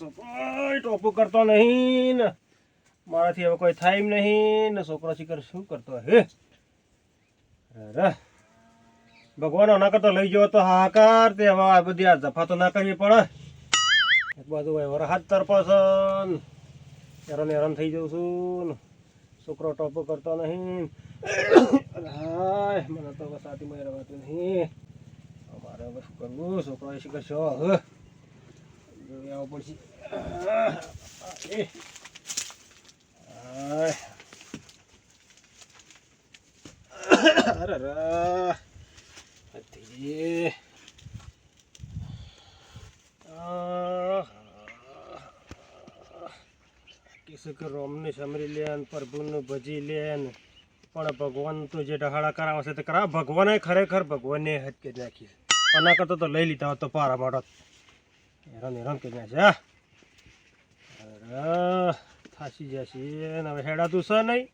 છોકરો ટોપો કરતો નહીં ને મારાથી હવે કોઈ થાય નહીં ને છોકરો શીખર શું કરતો હે? ભગવાન આના કરતો લઈ જવો તો હાહાકાર. તે હવે આ બધી આ જફા તો ના કરવી પડે. એક બાજુ વરહાદ તરફો છે ને હેરાન હેરાન થઈ જાઉં છું. છોકરો ટોપો કરતો નહીં હાય, મને તો સાથી સાથીમાં રહેવાતું નહીં. અમારે શું કરવું? છોકરો શીખર છો હવે જોઈ પડશે. અરે અરે હતી. આહ. કિસે કે રોમને સમરી લેન પ્રભુને ભજી લે ને પણ ભગવાન તો જે ડહાડા કરાવે છે તે કરા, ભગવાને ખરેખર ભગવાનને હદ કે નાખી આના કરતા તો લઈ લીધા હોત તો પારા મોટો હેરાન હેરાન કરી નાખે થાસી જશે ને હવે હેડાતું છે નહીં.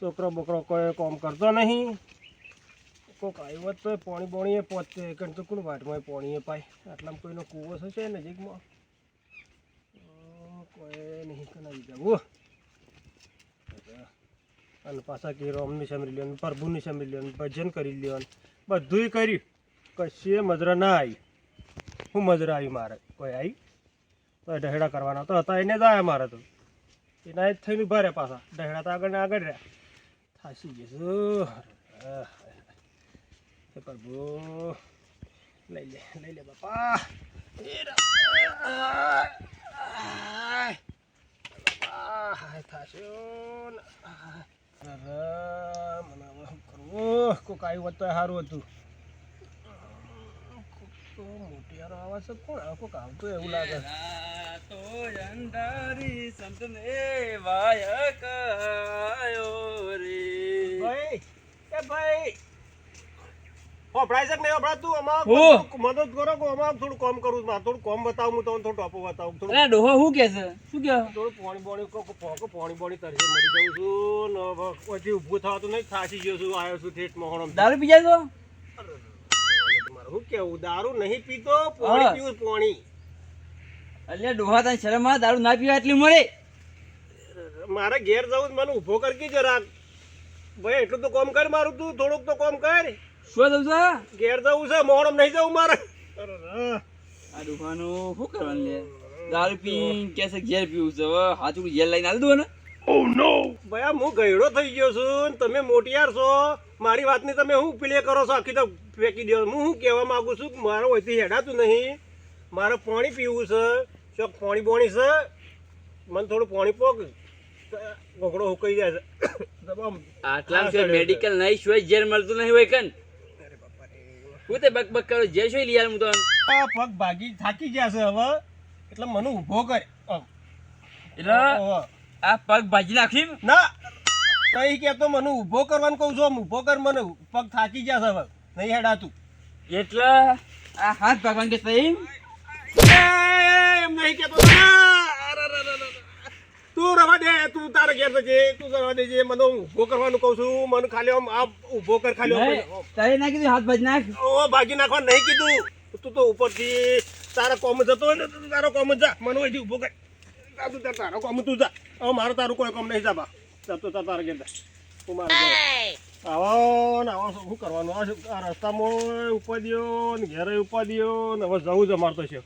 છોકરો બોકરો કોઈ કોમ કરતો નહીં. કોક આવ્યો તો પાણી બોણીએ પહોંચતે કારણ તો કોણ વાટમાં પાણીએ પાય? આટલામાં કોઈનો કૂવો છે નજીકમાં? કોઈ નહીં કનાવી જવું અને પાછા કે રોમની સમરી લેવાનું પ્રભુની સમરી લેવાનું ભજન કરી લેવાનું બધુંય કર્યું. કશીએ મજરા ના આવી હું મજરા આવી મારે. કોઈ આવી તો ઢહેડા કરવાના તો હતા એને જ આવ્યા મારે તો. એના જ થઈને ઊભા રહ્યા પાછા. ઢહેડા તો આગળ આગળ રહ્યા. થાસી. હે પ્રભુ. લઈ લે લઈ લે બાપા. થાશ્યો ને. આહ. અરે, મને હવે શું કરવું. કોક આવ્યું હોત તો સારું હતું. તો મોટિયારો આવે છે? કોણ? આખો કોક એવું લાગે. તો અંધારી સંતને વાય કાયો રે ભાઈ એ ભાઈ છે નહીં? મદદ કરો કે થોડું કોમ કરું મારે થોડું કોમ બતાવું હું તમને થોડું ટોપો બતાવું થોડું અરે ડોહો શું કે છે? શું કે? થોડું પાણી બોણી પોકો પાણી બોણી તરસે મરી જાઉં છું. ને પછી ઊભું થવાતું નહીં થાસી ગયો છું આવ્યો છું ઠેઠ મોહણમ દારૂ પીજાય તો? મારે કેવું? દારૂ નહીં પીતો પોણી પીવું પોણી. એટલે ડોહા તને શરમ આવે દારૂ ના પીવા એટલી મળે મારે ઘેર જવું મને ઊભો કરકી જરા ભાઈ એટલું તો કામ કર મારું તું થોડુંક તો કામ કર. શું જવું છે? ઘેર જવું છે મોડમ નહીં જવું મારે. આ ડોહાનું શું કરવાનું લે? દારૂ પી કે છે ઘેર પીવું છે હાથું ઘેર લઈને આવી દઉં ને. ભાઈ આ હું ગયડો થઈ ગયો છું ને તમે મોટિયાર છો. મારી વાતની તમે શું પ્લે કરો છો? આખી તો ફેંકી દો. હું શું કહેવા માંગુ છું કે હોયથી ઓયથી હેડાતું નહીં. મારે પાણી પીવું છે. ચોક પાણી પાણી છે. મને થોડું પાણી પોક ઘોકડો હુકાઈ જાય છે. આટલા મેડિકલ નહીં શું ઝેર મળતું નહીં હોય કન. હું તે બક બક કરો? જે શું લઈ હું તો? પગ ભાગી થાકી ગયા છે હવે. એટલે મને ઊભો કર. આમ. એટલે. આ પગ ભાજી નાખી ના કઈ કહેતો મને ઊભો કરવાનું કહું છું ઊભો કર મને પગ થાકી ગયા છે હવે નહીં હેડાતું. એટલે આ હાથ ભગવાન કે સહી એમ? નહીં અરે. તું રવા દે તું તારે ઘેર જજે તું રવા દેજે મને ઊભો કરવાનું કહું છું મને ખાલી આમ આ ઊભો કર ખાલી. તારે ના કીધું હાથ ભાજી નાખ. ઓ ભાગી નાખવા નહીં કીધું. તું તો ઉપરથી તારા કોમ જતો હોય ને તું તારો કોમ જા મને અહીંથી ઊભો કર. જા તું તારો કોમ તું જા. હવે મારે તારું કોઈ કામ નહીં જાબા તું તાર તારા જા. તું મારે. આવો ને આવો શું કરવાનું? આ આ રસ્તામાં ઉપાડ્યો ને ઘેરે ઉપાડ્યો ને હવે જવું જ અમારે તો છે.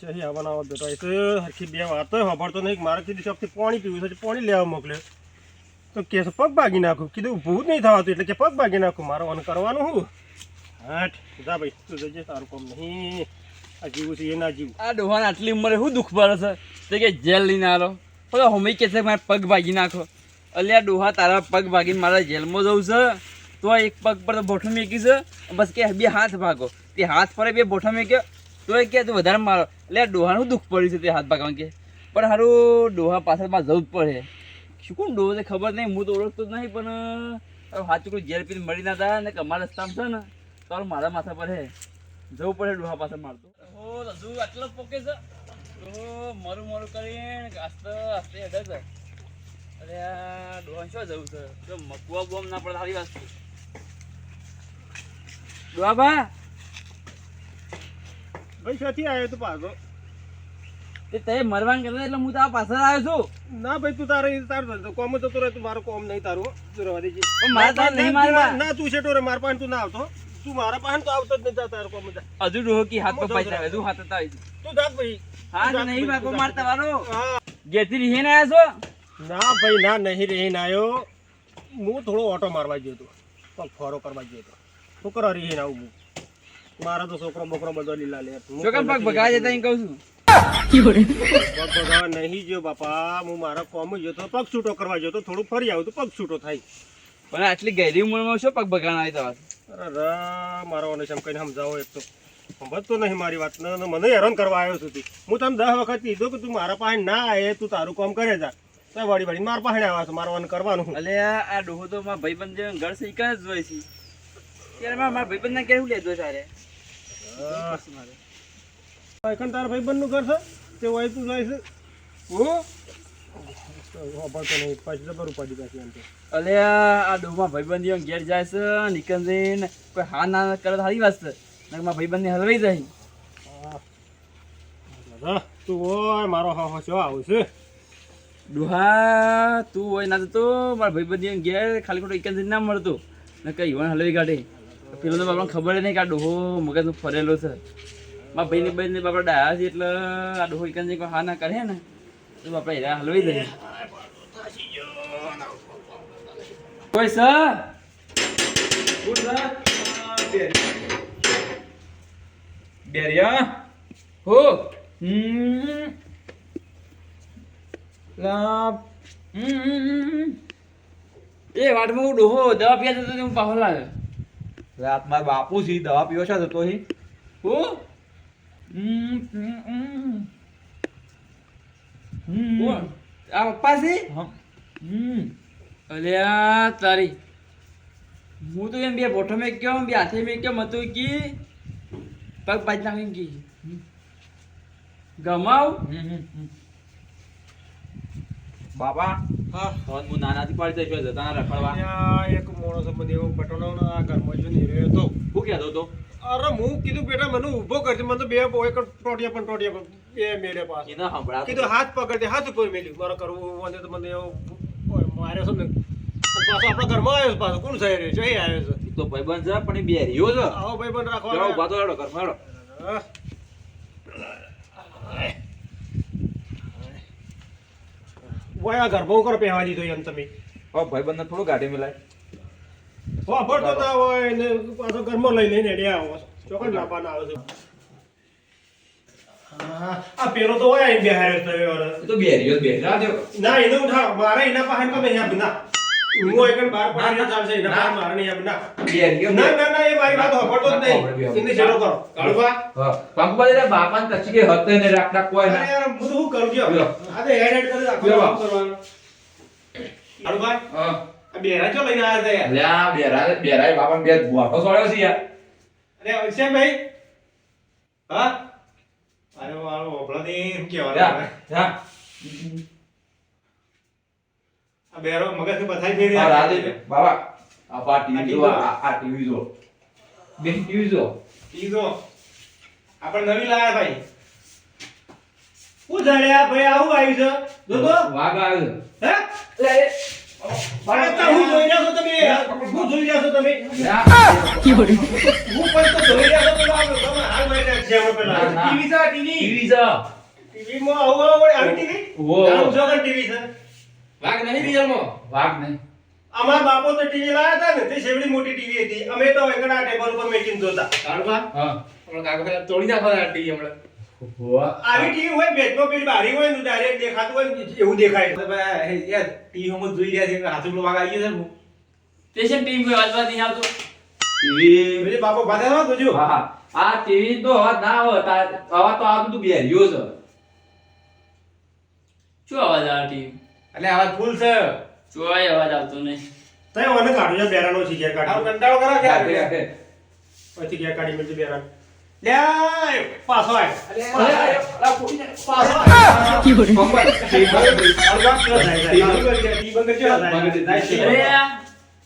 છે આવવાના આવા બેટા એ તો હરખી બે વાત સાંભળતો નહીં. મારે કીધું શોખથી પાણી પીવું છે પાણી લેવા મોકલે તો કે પગ ભાગી નાખું. કીધું ઊભું જ નહીં થવાતું એટલે કે પગ ભાગી નાખું. મારે અન કરવાનું હું. હાઠ જા ભાઈ તું જજે તારું કામ નહીં. આ જીવું છે આ ડોહાને આટલી ઉંમરે શું દુઃખ પડે છે? કે જેલ લઈને આલો. પેલો હમી કે છે, મારે પગ ભાગી નાખો. અલ્યા ડોહા તારા પગ ભાગીને મારા જેલમાં જવું છે? તો એક પગ પર બોઠો મેકી બસ કે બે હાથ ભાગો. તે હાથ પર બે બોઠો મેક્યો. તો એ કે તું વધારે મારો. એટલે ડોહાનું દુઃખ પડ્યું છે તે હાથ ભાગવાનું કે? પણ સારું ડોહા પાછળમાં જવું જ પડે. શું કોણ ડોહો છે ખબર નહીં. હું તો ઓળખતો જ નહીં, પણ હાથ ચૂકડું જેલ પીને મળી ના હતા ને કે અમારા રસ્તામાં છે ને, તો મારા માથા પર હે. જવું પડે ડોહા પાસે મારતો. આટલો પોકે છે? ઓ મારું મારું કરીને આસ્તે આસ્તે હેડે છે. અરે આ ડોહા જવું છે? તો મકવા બોમ ના પડે સારી વાત છે ભાઈ ક્યાંથી આવ્યો તો પાછો? તે તે મરવાન કરતા એટલે હું તારા પાછળ આવ્યો છું. ના ભાઈ તું તારે તાર કોમ જતો રહે તું મારો કોમ નહીં તારું તું રહેવા દેજે. પણ નહીં મારવા. ના તું છેટો રે મારા તું ના આવતો. તું મારા પાસે તો આવતો જ નહીં જા તારો કોમ જા હજુ ડોહો કી હાથ પર પાઈ હજુ હાથ હતા તું જાગ ભાઈ. હા તું નહીં બાકો મારતા તું માર જાગ. તમારો હા. ઘેરથી છો? ના ભાઈ ના નહીં રહીને આયો. હું થોડો ઓટો મારવા ગયો હતો. પગ ફોરો કરવા ગયો હતો. છોકરો રહી રહીને આવું હું. મારા તો છોકરો મોકરો બધો લીલા લે. શું પગ ભગા જતા. અહીં કહું છું? નહીં જો બાપા. હું મારા કોમ ગયો તો પગ છૂટો કરવા ગયો તો થોડું ફરી આવું તો પગ છૂટો થાય. પણ આટલી ગહેરી ઉંમરમાં શું પગ ભગાના આવી તમારે? અરે રા મારો અને એમ કહીને સમજાવો એક તો. સમજતો નહીં મારી વાત. ને મને હેરાન કરવા આવ્યો છું હું તને દસ વખત કીધું કે તું મારા પાસે ના આવે તું તારું કામ કરે જા. તો વળી વળી મારા પાસે આવ્યા છો મારવાનું કરવાનું અલે આ ડોહો તો મારા ભાઈબંધ ઘર શીખા જ હોય છે. ત્યારે મારા ભાઈબંધને કેવું લેજો સારે તારા ભાઈબંધનું ઘર છે? તે હોય તું જાય છે. હું? નહીં પછી જબર ઉપાડી પાછી એમ અલે આ ડોહમાં ભાઈબંધ ઈયો ઘેર જાય છે નીકળ જઈને કોઈ હા ના કરે સારી વાત છે. નકર મારા ભાઈબંધને હલવાઈ જાય. હા તું હોય મારો હા હા શું આવું છે. ડોહા તું હોય ના તો મારા ભાઈબંધ ઈયો ઘેર ખાલી ખોટો એક ના મળતો. ને કઈ ઈવન હલવી કાઢે. પેલો તો બાપાને ખબર જ નહીં કે આ ડોહો મગજ ફરેલો છે. મારા ભાઈને ભાઈને બાપા ડાયા છે એટલે આ ડોહો એક જ હા ના કરે ને તો બાપા હેરા હલવાઈ જાય. કોઈ સર? બેરિયા? હો. હમ. લા હમ. એ વાટમાં હું ડોહો દવા પીયા જતો હું પાછો લાગે રાત મારા બાપુ છે દવા પીવો છે તો હી? હો. હમ હમ હમ. કોણ? આ પપ્પા છે? હમ. અલ્યા તારી. હું તો એમ બે ભોઠો મેં કયો બે હાથે મેં કયો મતું કી પગ પાજ નાખીને કી. ગમાવ. બાપા હા. હું નાનાથી પાડી દઈશ જતા રખડવા. એક મોણો સંબંધ એવો પટોનો આ ઘરમાં જો નીકળ્યો હતો. હું કહેતો તો અરે હું કીધું બેટા મને ઊભો કરજે મને તો બે એક ટોટિયા પણ ટોટિયા પણ બે મેળે પાસે એને સંભળાતો કીધું હાથ પકડજે હાથ ઉપર મેલ્યું. મારો કરવું મને તો મને એવો માર્યો ને પાછો આપણા ઘરમાં આવ્યો છે પાછો. કોણ થઈ રહ્યો છે? આવ્યો છે. તો ભાઈબંધ છે પણ એ બેરીઓ છે. આવો ભાઈ બંધ ચલો રાખવા ઊભા તો હેડો ઘરમાં હેડો. ઓય ગરબો કરો પહેવા દીધો એમ તમે. હવે ભાઈબંધને થોડું ગાડી મિલાય. વાપરતો હોય ને પાછો ઘરમાં લઈ લઈને એડે આવો. ચોકન લાવવાના આવે છે. આ પેલો તો હોય અહીં બેહાર્યો તમે હવે તો જ બેરા દો ના એને ઉઠા. મારે એના પાસે તો નહીં આપી ના. હું એકન બહાર પડીને ચાલશે એના પાસે મારે નહીં બના બેરીઓ ના ના ના એ મારી વાત સાંભળતો જ નહીં. એને છેડો કરો. કાળવા હા પંકુભાઈ રે બાપાને કચ્છી કે હતે ને રાખતા કોઈ ના. યાર હું શું કરું? છું લ્યો. આ તો હેડ હેડ કરી રાખો લ્યો. કરવાનું? કાળુભા હા. બેરા ચો લઈને આવ્યા યાર? અલ્યા બેરા બેરાય બાપાને બે બોટો સોળ્યો છે યાર. અરે છે ભાઈ હા? અરે વાળો ઓભળો દે એમ જા આ બેરો મગજની બથાઈ ફેરી આ રાધે બાબા આ પા ટીવી જો આ ટીવી જો બે ટીવી જો ટીવી જો આપણે નવી લાયા ભાઈ શું જાણ્યા ભાઈ આવું આવ્યું છે જો તો વાઘ આવ્યો હે અરે તો હું જોઈ રહ્યા છો તમે હું જોઈ રહ્યા છો તમે હું પણ તો જોઈ રહ્યા છો તમે આવો, તમે હાલ મારી રહ્યા છે હમણાં પેલા ના, ના. ટીવી છે ટીવી. ટીવી છે. ટીવી માં આવું આવું આવી ટીવી? ઓહો. આવું જો ટીવી છે. વાઘ નહીં રિયલમાં? વાઘ નહીં. અમારા બાપો તો ટીવી લાયા હતા ને તે સેવડી મોટી ટીવી હતી. અમે તો એકડા ટેબલ ઉપર મેકીને જોતા. હા. તોડી નાખો ટીવી હમણાં. આવી ટીવી હોય બેટમાં પેલી બારી હોય ને ડાયરેક્ટ દેખાતું હોય એવું દેખાય. યાર ટીવી હમણાં જોઈ રહ્યા છે હાથું વાગ આવી ગયો છે ટીમ કોઈ વાંચવા નહીં આવતો? ટીવી બાપો બાધા ના તો જો હા હા. આ ટીવી તો ના આવે હવે તો આ બધું બેરિયો છે. શું અવાજ આવે ટીવી એટલે અવાજ ફૂલ છે. ચોય અવાજ આવતો નહીં? તય મને કાઢું છે બેરાનો છે ઘેર આવું કંટાળો કરો કે રાખે. પછી ઘેર કાઢી મેળવી બેરાન? પાછો આય. પાછો આય. કરી.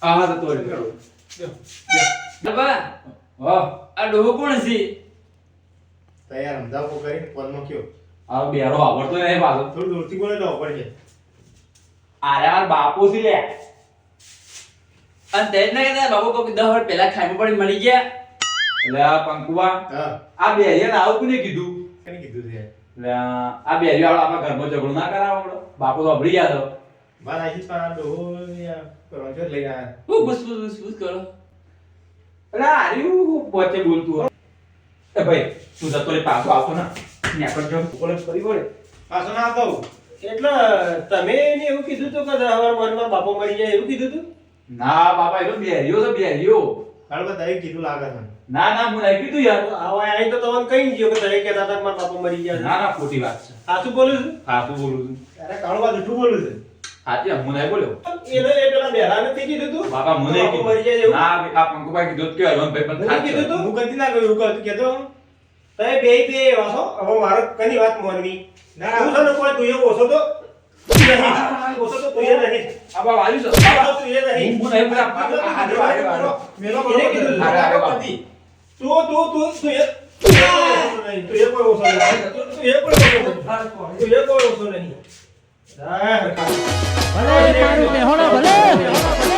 આ. તો તોડી. હા. આ ડોહો કોણ છે? તૈયાર સમજાવો કરીને ફોનમાં કયો. આ બેરો આવડતો નહીં પાછો. થોડું દૂરથી બોલે તો છે. આરે માર બાપુ છે લે. અને તે ના કહેતા બાબુ કોક દહ વર્ષ પહેલા ખાઈમાં પડી મરી ગયા. એટલે આ પંકુવા આ બેરિયાને આવું કોને કીધું? કોને કીધું છે? એટલે આ બેરિયા વાળો આપણા ઘરમાં ઝઘડો ના કરાવો. બાપુ તો અભળી ગયા તો. બાર આજી પણ આ ડોહો કરવાનો હું બુસ બુસ બુસ બુસ કરો. આ વચ્ચે બોલતું. એ ભાઈ તું જતો રે પાછો આવતો ના. નેકળ જો. બોલે ફરી વળે. પાછો ના આવતો એટલે તમે એને એવું કીધું તો કે હવાર મનમાં બાપો મરી જાય એવું કીધું તું? ના બાપા એ તો બેરિયો છે બેરિયો હાલ બધા કીધું લાગે છે. ના ના હું નહીં કીધું યાર. આવા આઈ તો તમને કઈ ગયો કે તમે કહેતા હતા મારા બાપો મરી ગયા ના ના ખોટી વાત છે. સાચું બોલું છું? સાચું બોલું છું. અરે કાળો બા જૂઠું બોલું છે. સાચી હું નહીં બોલ્યો. એને એ પેલા બેરા નથી કીધું તું. બાપા મને બાપો મરી જાય એવું. ના આ પંકુભાઈ કીધું કે હરવન ભાઈ પણ મને કીધું તું? હું કદી ના કહ્યું એવું કહેતો તમે બે બે એવા છો? હવે મારે કની વાત માનવી? ના. તું છે કોઈ તું એ ઓછો તો? ઓછો તો તું એ નહીં. આ બા વાલી છે. તું એ નહીં. હું નહીં આ- મેલો એને કીધું. તું. તું તું તું એ તું એ કોઈ ઓછો નહીં. તું એ કોઈ ઓછો નહીં. તું એ કોઈ ઓછો નહીં. ભલે ભલે.